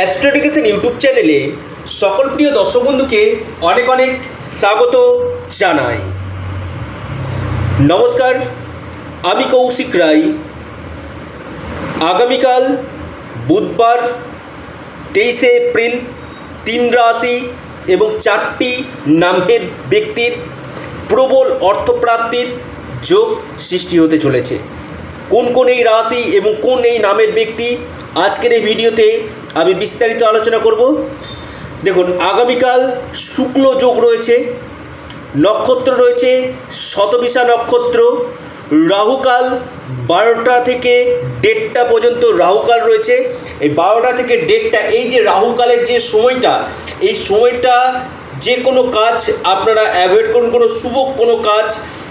অ্যাস্ট্রোডিকেশন YouTube চ্যানেলে সকল প্রিয় দর্শক বন্ধুকে অনেক অনেক স্বাগত জানাই। নমস্কার, আমি কৌশিক রায়। আগামীকাল বুধবার তেইশে এপ্রিল তিন রাশি এবং চারটি নামের ব্যক্তির প্রবল অর্থপ্রাপ্তির যোগ সৃষ্টি হতে চলেছে। কোন কোন এই রাশি এবং কোন এই নামের ব্যক্তি আজকের এই ভিডিওতে আমি বিস্তারিত আলোচনা করব। দেখুন, আগামীকাল শুক্ল যোগ রয়েছে, নক্ষত্র রয়েছে, শতবিশা নক্ষত্র, রাহুকাল বারোটা থেকে দেড়টা পর্যন্ত রাহুকাল রয়েছে। এই বারোটা থেকে দেড়টা, এই যে রাহুকালের যে সময়টা, এই সময়টা যে কোনো কাজ আপনারা অ্যাভয়েড করুন, কোনো শুভ কোনো কাজ,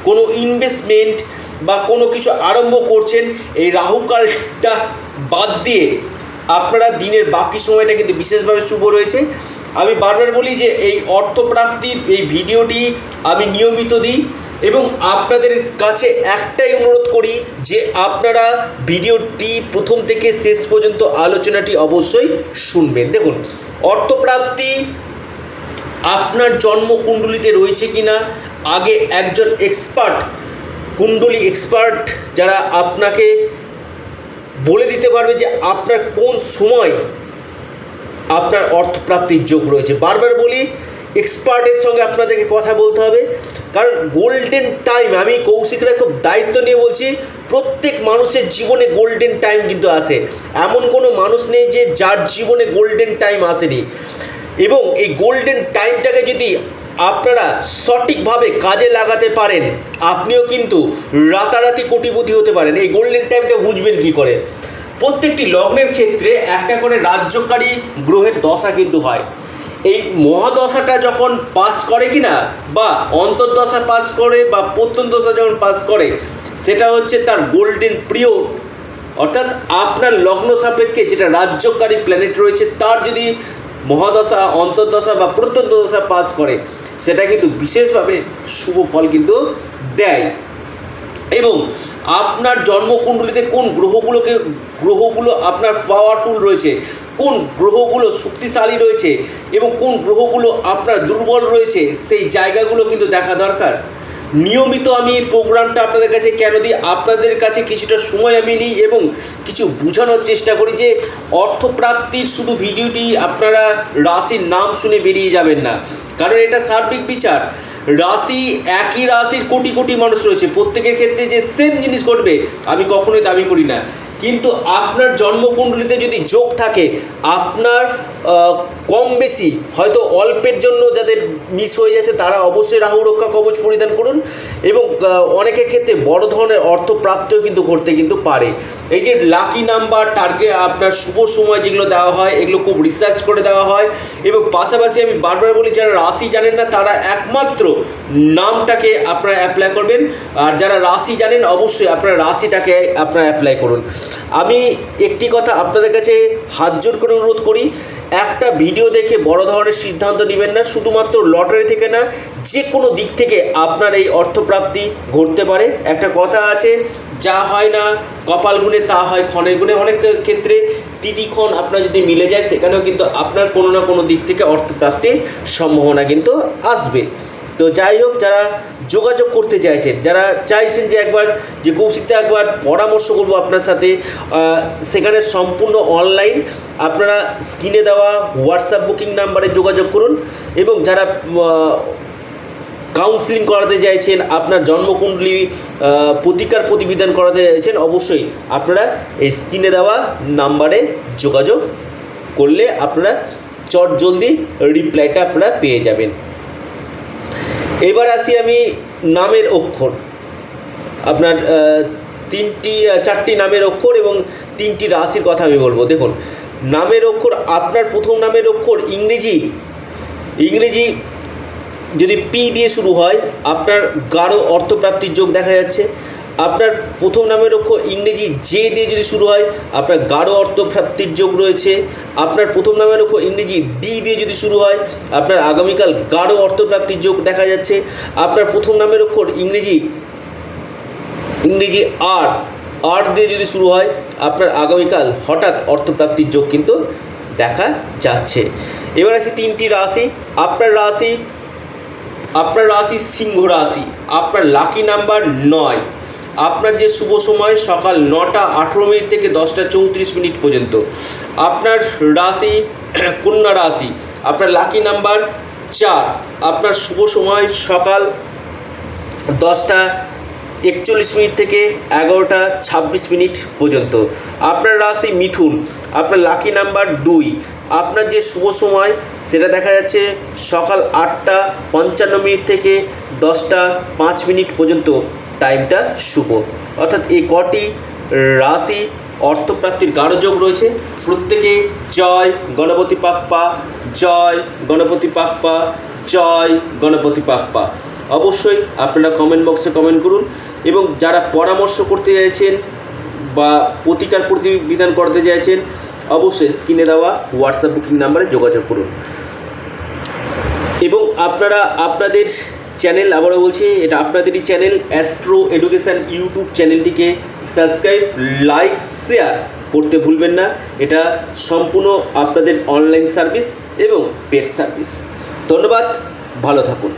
কোনো ইনভেস্টমেন্ট বা কোনো কিছু আরম্ভ করছেন, এই রাহুকালটা বাদ দিয়ে আপনারা দিনের বাকি সময়টা কিন্তু বিশেষভাবে শুভ রয়েছে। আমি বারবার বলি যে এই অর্থপ্রাপ্তির এই ভিডিওটি আমি নিয়মিত দিই এবং আপনাদের কাছে একটাই অনুরোধ করি যে আপনারা ভিডিওটি প্রথম থেকে শেষ পর্যন্ত আলোচনাটি অবশ্যই শুনবেন। দেখুন, অর্থপ্রাপ্তি আপনার জন্ম কুণ্ডলিতে রয়েছে কি না আগে একজন এক্সপার্ট কুণ্ডলী এক্সপার্ট যারা আপনাকে বলে দিতে পারবে যে আপনার কোন সময় আপনার অর্থপ্রাপ্তির যোগ রয়েছে। বারবার বলি এক্সপার্টের সঙ্গে আপনাদেরকে কথা বলতে হবে। কারণ গোল্ডেন টাইম আমি কৌশিকরা খুব দায়িত্ব নিয়ে বলছি, প্রত্যেক মানুষের জীবনে গোল্ডেন টাইম কিন্তু আসে। এমন কোনো মানুষ নেই যে যার জীবনে গোল্ডেন টাইম আসেনি। এবং এই গোল্ডেন টাইমটাকে যদি আপনারা সঠিকভাবে কাজে লাগাতে পারেন, আপনিও কিন্তু রাতারাতি কোটিপতি হতে পারেন। এই গোল্ডেন টাইমটা বুঝবেন কি করে? প্রত্যেকটি লগ্নের ক্ষেত্রে একটা করে রাজ্যকারী গ্রহের দশা কিন্তু হয়। এই মহাদশাটা যখন পাস করে কি না বা অন্তর্দশা পাস করে বা প্রত্যন্তদশা যখন পাস করে, সেটা হচ্ছে তার গোল্ডেন পিরিয়ড অর্থাৎ আপনার লগ্ন সাপেক্ষে যেটা রাজ্যকারী প্ল্যানেট রয়েছে, তার যদি মহাদশা, অন্তর্দশা বা প্রত্যন্তদশা পাস করে, সেটা কিন্তু বিশেষভাবে শুভ ফল কিন্তু দেয়। এবং আপনার জন্মকুণ্ডলিতে কোন গ্রহগুলোকে, গ্রহগুলো আপনার পাওয়ারফুল রয়েছে, কোন গ্রহগুলো শক্তিশালী রয়েছে, এবং কোন গ্রহগুলো আপনার দুর্বল রয়েছে, সেই জায়গাগুলো কিন্তু দেখা দরকার। নিয়মিত আমি এই প্রোগ্রামটা আপনাদের কাছে কেন দিই? আপনাদের কাছে কিছুটা সময় আমি নিই এবং কিছু বোঝানোর চেষ্টা করি যে অর্থপ্রাপ্তির শুধু ভিডিওটি আপনারা রাশির নাম শুনে বেরিয়ে যাবেন না। কারণ এটা সার্বিক বিচার। রাশি একই রাশির কোটি কোটি মানুষ রয়েছে। প্রত্যেকের ক্ষেত্রে যে সেম জিনিস ঘটবে, আমি কখনোই দাবি করি না। কিন্তু আপনার জন্মকুণ্ডলিতে যদি যোগ থাকে, আপনার কম বেশি হয়তো অল্পের জন্য যাদের মিস হয়ে যাচ্ছে, তারা অবশ্যই রাহু রক্ষা কবচ পরিধান করুন এবং অনেকের ক্ষেত্রে বড় ধরনের অর্থ প্রাপ্তিও কিন্তু ঘটতে কিন্তু পারে। এই যে লাকি নাম্বার টার্গেট আপনার শুভ সময় যেগুলো দেওয়া হয়, এগুলো খুব রিসার্চ করে দেওয়া হয় এবং পাশাপাশি আমি বারবার বলি, যারা রাশি জানেন না, তারা একমাত্র নামটাকে আপনারা অ্যাপ্লাই করবেন। আর যারা রাশি জানেন, অবশ্যই আপনারা রাশিটাকে আপনারা অ্যাপ্লাই করুন। আমি একটি কথা আপনাদের কাছে হাত জোর করে অনুরোধ করি, একটা ভিডিও দেখে বড় ধরনের সিদ্ধান্ত নেবেন না, শুধুমাত্র লটারি থেকে না যে কোনো দিক থেকে আপনার এই অর্থপ্রাপ্তি ঘটতে পারে। একটা কথা আছে, যা হয় না কপাল গুণে, তা হয় ক্ষণের গুণে। অনেক ক্ষেত্রে তিথিক্ষণ আপনার যদি মিলে যায়, সেখানেও কিন্তু আপনার কোনো না কোনো দিক থেকে অর্থপ্রাপ্তির সম্ভাবনা কিন্তু আসবে। তো যাই হোক, যারা যোগাযোগ করতে চাইছেন, যারা চাইছেন যে একবার, যে কৌশিকটা একবার পরামর্শ করব আপনার সাথে সেখানে সম্পূর্ণ অনলাইন আপনারা স্ক্রিনে দেওয়া হোয়াটসঅ্যাপ বুকিং নাম্বারে যোগাযোগ করুন এবং যারা কাউন্সিলিং করাতে চাইছেন, আপনার জন্মকুণ্ডলী প্রতিকার প্রতিবিধান করাতে চাইছেন, অবশ্যই আপনারা এই স্ক্রিনে দেওয়া নাম্বারে যোগাযোগ করলে আপনারা চট জলদি রিপ্লাইটা আপনারা পেয়ে যাবেন। এবার আসি আমি নামের অক্ষর। আপনার তিনটি চারটি নামের অক্ষর এবং তিনটি রাশির কথা আমি বলব। দেখুন, নামের অক্ষর আপনার প্রথম নামের অক্ষর ইংরেজি। ইংরেজি যদি পি দিয়ে শুরু হয়, আপনার গাঢ় অর্থপ্রাপ্তির যোগ দেখা যাচ্ছে। আপনার প্রথম নামের অক্ষর ইংরেজি জে দিয়ে যদি শুরু হয়, আপনার গাঢ় অর্থপ্রাপ্তির যোগ রয়েছে। আপনার প্রথম নামের অক্ষর ইংরেজি ডি দিয়ে যদি শুরু হয়, আপনার আগামীকাল গাঢ় অর্থপ্রাপ্তির যোগ দেখা যাচ্ছে। আপনার প্রথম নামের অক্ষর ইংরেজি ইংরেজি আর আর দিয়ে যদি শুরু হয়, আপনার আগামীকাল হঠাৎ অর্থপ্রাপ্তির যোগ কিন্তু দেখা যাচ্ছে। এবার আসি তিনটি রাশি। আপনার রাশি আপনার রাশি সিংহ রাশি। আপনার লাকি নাম্বার নয়। আপনার যে শুভ সময় সকাল নটা আঠেরো মিনিট থেকে দশটা চৌত্রিশ মিনিট পর্যন্ত। আপনার রাশি, কন্যা রাশি, আপনার লাকি নাম্বার চার। আপনার শুভ সময় সকাল দশটা একচল্লিশ মিনিট থেকে এগারোটা ছাব্বিশ মিনিট পর্যন্ত। আপনার রাশি মিথুন, আপনার লাকি নাম্বার দুই। আপনার যে শুভ সময়, সেটা দেখা যাচ্ছে সকাল আটটা পঞ্চান্ন মিনিট থেকে দশটা পাঁচ মিনিট পর্যন্ত। টাইমটা শুভ। অর্থাৎ এই কটি রাশি অর্থপ্রাপ্তির গাঢ় যোগ রয়েছে। প্রত্যেকে জয় গণপতি পাপ্পা, জয় গণপতি পাপ্পা, জয় গণপতি পাপ্পা। অবশ্যই আপনারা কমেন্ট বক্সে কমেন্ট করুন এবং যারা পরামর্শ করতে চাইছেন বা প্রতিকার প্রতিবিধান করতে চাইছেন, অবশ্যই স্ক্রিনে দেওয়া হোয়াটসঅ্যাপ বুকিং নাম্বারে যোগাযোগ করুন। এবং আপনারা আপনাদের চ্যানেল আবারও বলছি, এটা আপনাদেরই চ্যানেল অ্যাস্ট্রো এডুকেশান ইউটিউব চ্যানেলটিকে সাবস্ক্রাইব লাইক শেয়ার করতে ভুলবেন না। এটা সম্পূর্ণ আপনাদের অনলাইন সার্ভিস এবং পেড সার্ভিস ধন্যবাদ, ভালো থাকুন।